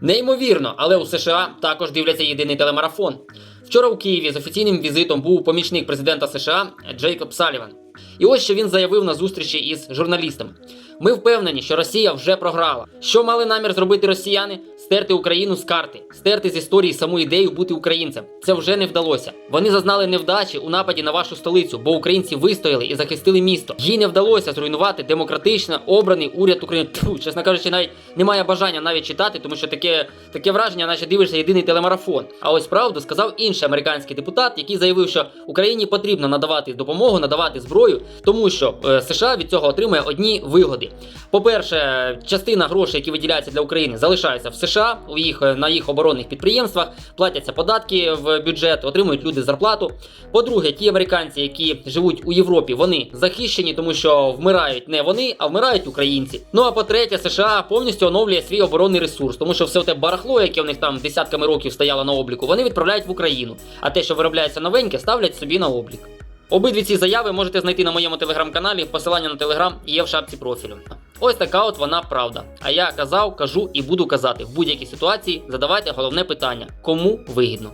Неймовірно, але у США також дивляться єдиний телемарафон. Вчора у Києві з офіційним візитом був помічник президента США Джейкоб Саліван. І ось що він заявив на зустрічі із журналістами. Ми впевнені, що Росія вже програла. Що мали намір зробити росіяни? Стерти Україну з карти, стерти з історії саму ідею бути українцем. Це вже не вдалося. Вони зазнали невдачі у нападі на вашу столицю, бо українці вистояли і захистили місто. Їй не вдалося зруйнувати демократично обраний уряд України. Тьфу, чесно кажучи, навіть немає бажання навіть читати, тому що таке, таке враження, наче дивишся єдиний телемарафон. А ось правду сказав інший американський депутат, який заявив, що Україні потрібно надавати допомогу, надавати зброю, тому що е, США від цього отримує одні вигоди. По-перше, частина грошей, які виділяються для України, залишаються в США у їх е, на їх оборонних підприємствах, платяться податки в бюджет, отримують люди зарплату. По-друге, ті американці, які живуть у Європі, вони захищені, тому що вмирають не вони, а вмирають українці. Ну а по-третє, США повністю оновлює свій оборонний ресурс, тому що все те барахло, яке в них там десятками років стояло на обліку, вони відправляють в Україну. А те, що виробляється новеньке, ставлять собі на облік. Обидві ці заяви можете знайти на моєму телеграм-каналі. Посилання на телеграм є в шапці профілю. Ось така от вона правда. А я казав, кажу і буду казати в будь-якій ситуації. Задавайте головне питання: кому вигідно.